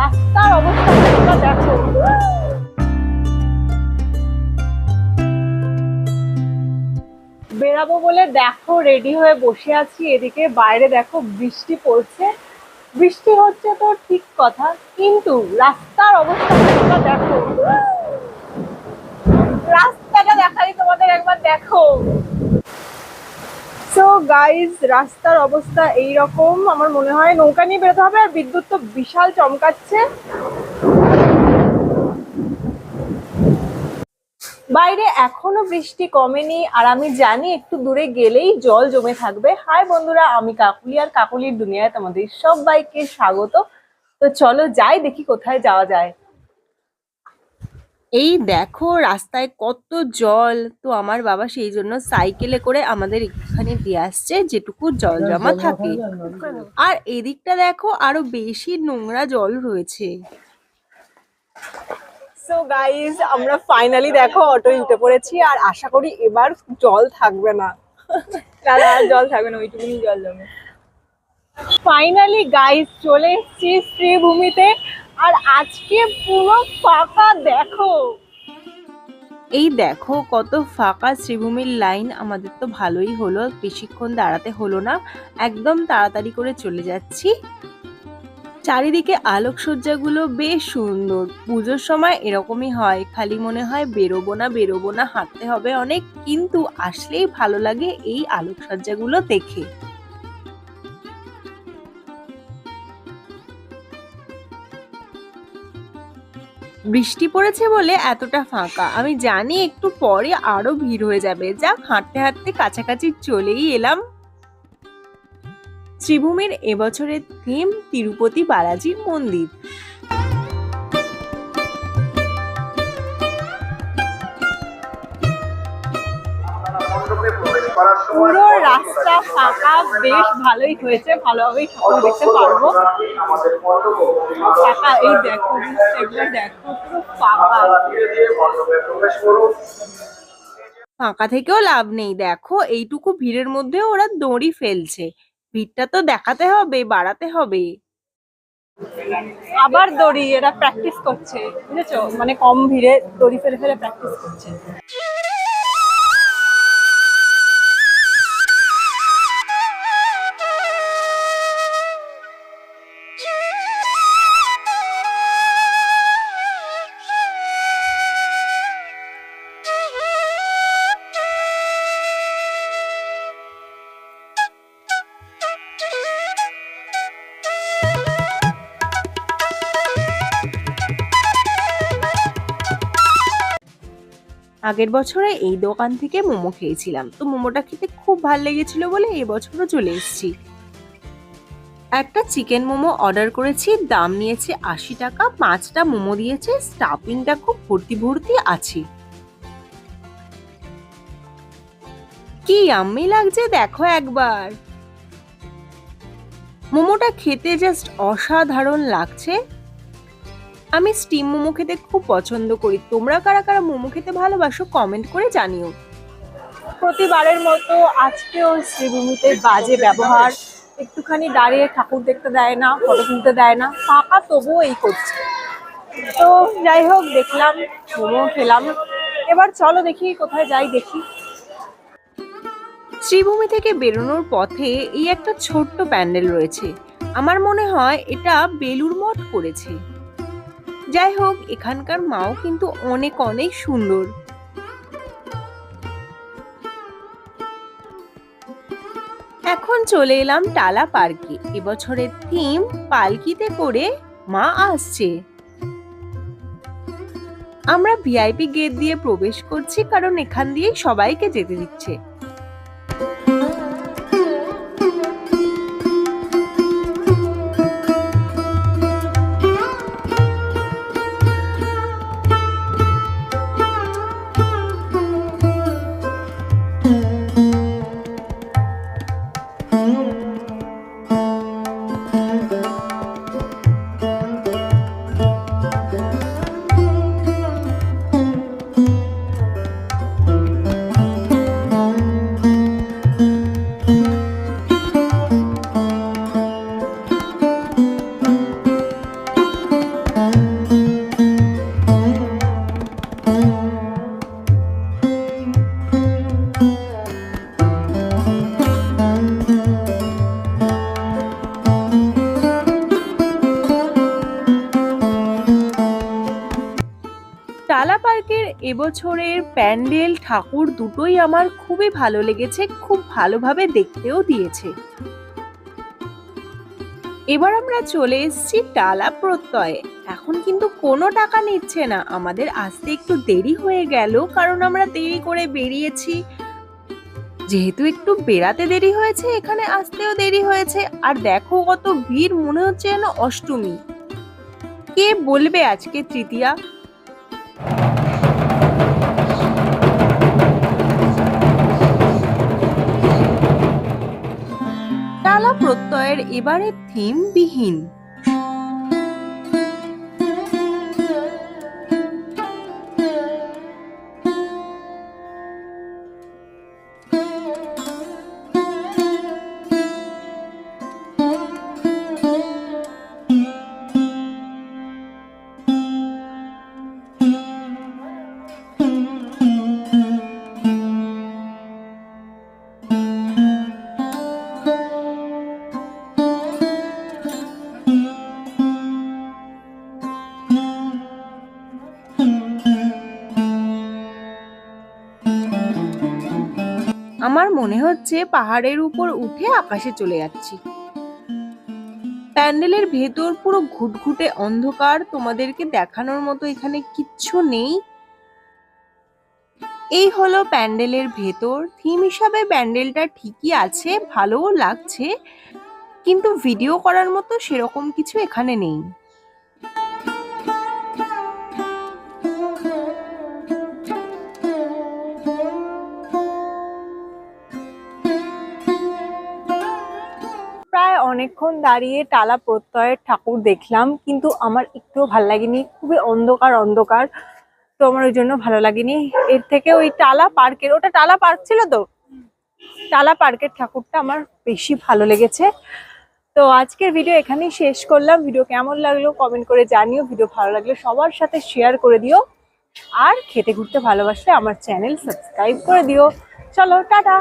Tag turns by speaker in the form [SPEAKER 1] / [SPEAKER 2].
[SPEAKER 1] রাস্তার অবস্থা দেখো। বেরাবো বলে দেখো রেডি হয়ে বসে আছি। এদিকে বাইরে দেখো, বৃষ্টি পড়ছে। বৃষ্টি হচ্ছে তো ঠিক কথা, কিন্তু রাস্তার অবস্থা দেখো। রাস্তাটা দেখাই, তোমাদের একবার দেখো। সো গাইজ রাস্তার অবস্থা এই রকম আমার মনে হয় নৌকা নিয়ে বেরোতে হবে আর বিদ্যুৎ তো বিশাল চমকাচ্ছে। বাইরে এখনও বৃষ্টি কমেনি আর আমি জানি একটু দূরে গেলেই জল জমে থাকবে। হাই বন্ধুরা, আমি কাকুলি আর কাকুলির দুনিয়ায় তোমাদের সবাইকে স্বাগত। তো চলো যাই, দেখি কোথায় যাওয়া যায়। এই দেখো রাস্তায় কত জল। তো আমার বাবা সেই জন্য সাইকেলে করে আমাদের এখানে দিয়ে আসছে যেটুকু জল জমা থাকে। আর এদিকটা দেখো আরও বেশি নোংরা জল রয়েছে। সো গাইজ আমরা ফাইনালি দেখো অটোয় উঠে পড়েছি আর আশা করি এবার জল থাকবে না।
[SPEAKER 2] দাদা আর জল থাকবে না ওইটুকুনি জল জমে।
[SPEAKER 1] ফাইনালি গাইজ চলে এসেছি শ্রীভূমিতে। আর আজকে পুরো ফাঁকা দেখো। এই দেখো কত ফাঁকা শ্রীভূমির লাইন। আমাদের তো ভালোই হলো, বেশিক্ষণ দাঁড়াতে হলো না। একদম তাড়াতাড়ি করে চলে যাচ্ছি। চারিদিকে আলোকসজ্জাগুলো বেশ সুন্দর। পুজোর সময় এরকমই হয়, খালি মনে হয় বেরোবো না বেরোবো না, হাঁটতে হবে অনেক। কিন্তু আসলেই ভালো লাগে এই আলোকসজ্জাগুলো দেখে। বৃষ্টি পড়েছে বলে এতটা ফাঁকা। আমি জানি একটু পরে আরও ভিড় হয়ে যাবে। যা হাঁটতে হাঁটতে কাছাকাছি চলেই এলাম। ত্রিভূমির এবছরের থিম তিরুপতি বালাজির মন্দির। পুরো রাস্তা ফাঁকা বেশ ভালোই হয়েছে ভালোভাবেই ঠাকুর দেখতে পারব। ফাঁকা এই দেখো এগুলো দেখো পুরো ফাঁকা। ফাঁকা থেকেও লাভ নেই দেখো এইটুকু ভিড়ের মধ্যে ওরা দড়ি ফেলছে। ভিড়টা তো দেখাতে হবে বাড়াতে হবে। আবার দড়ি এরা প্র্যাকটিস করছে বুঝেছ? মানে কম ভিড়ে দড়ি ফেলে ফেলে প্র্যাকটিস করছে। আগের বছরে এই দোকান থেকে মোমো খেয়েছিলাম। তো মোমোটা খেতে খুব ভালো লেগেছিল বলে এবছরও চলে এসেছি। একটা চিকেন মোমো অর্ডার করেছি, দাম নিয়েছে আশি টাকা, পাঁচটা মোমো দিয়েছে, স্টাফিংটা খুব ভর্তি ভর্তি আছে। কি আম্মি লাগছে দেখো একবার। মোমোটা খেতে জাস্ট অসাধারণ লাগছে। আমি স্টিম মোমো খেতে খুব পছন্দ করি। তোমরা কারা কারা মোমো খেতে ভালোবাসো কমেন্ট করে জানিও। প্রতিবারের মতো আজকেও শ্রীভূমিতে বাজে ব্যবহার। একটুখানি দাঁড়িয়ে ঠাকুর দেখতে দেয় না ফটো তুলতে দেয় না ফাঁকা তবুও এই করছে। তো যাই হোক দেখলাম মোমো খেলাম। এবার চলো দেখি কোথায় যাই দেখি। শ্রীভূমি থেকে বেরোনোর পথে এই একটা ছোট্ট প্যান্ডেল রয়েছে। আমার মনে হয় এটা বেলুর মঠ করেছে। যাই হোক, এখানকার মাও কিন্তু অনেক অনেক সুন্দর। এখন চলে এলাম টালা পার্কে। এবছরের থিম পালকিতে করে মা আসছে। আমরা ভিআইপি গেট দিয়ে প্রবেশ করছি কারণ এখান দিয়ে সবাইকে যেতে দিচ্ছে। টালা পার্কের এবছরের প্যান্ডেল ঠাকুর দুটোই আমার খুবই ভালো লেগেছে, খুব ভালোভাবে দেখতেও দিয়েছে। এবার আমরা চলে এসেছি টালা প্রত্যয়ে। এখন কিন্তু কোনো টাকা নিচ্ছে না। আমাদের আসতে একটু দেরি হয়ে গেল, কারণ আমরা দেরি করে বেরিয়েছি। যেহেতু একটু বেড়াতে দেরি হয়েছে, এখানে আসতেও দেরি হয়েছে। আর দেখো কত ভিড়, মনে হচ্ছে যেন অষ্টমী। কে বলবে আজকে তৃতীয়া? টালা প্রত্যয়ের এবারে থিম বিহীন। মনে হচ্ছে পাহাড়ের উপর উঠে আকাশে চলে যাচ্ছি। প্যান্ডেলের ভেতর পুরো ঘুটঘুটে অন্ধকার, তোমাদেরকে দেখানোর মতো এখানে কিচ্ছু নেই। এই হলো প্যান্ডেলের ভেতর। থিম হিসাবে প্যান্ডেলটা ঠিকই আছে, ভালোও লাগছে, কিন্তু ভিডিও করার মতো সেরকম কিছু এখানে নেই। অনেকক্ষণ দাঁড়িয়ে টালা প্রত্যয়ের ঠাকুর দেখলাম, কিন্তু আমার একটুও ভালো লাগেনি। খুবই অন্ধকার অন্ধকার। তো আমার ওই জন্য ভালো লাগেনি। এর থেকে ওই টালা পার্কের, ওটা টালা পার্ক ছিল তো? টালা পার্কের ঠাকুরটা আমার বেশি ভালো লেগেছে। তো আজকের ভিডিও এখানেই শেষ করলাম। ভিডিও কেমন লাগল কমেন্ট করে জানিও। ভিডিও ভালো লাগলে সবার সাথে শেয়ার করে দিও। আর খেতে ঘুরতে ভালোবাসলে আমার চ্যানেল সাবস্ক্রাইব করে দিও। চলো, টাটা!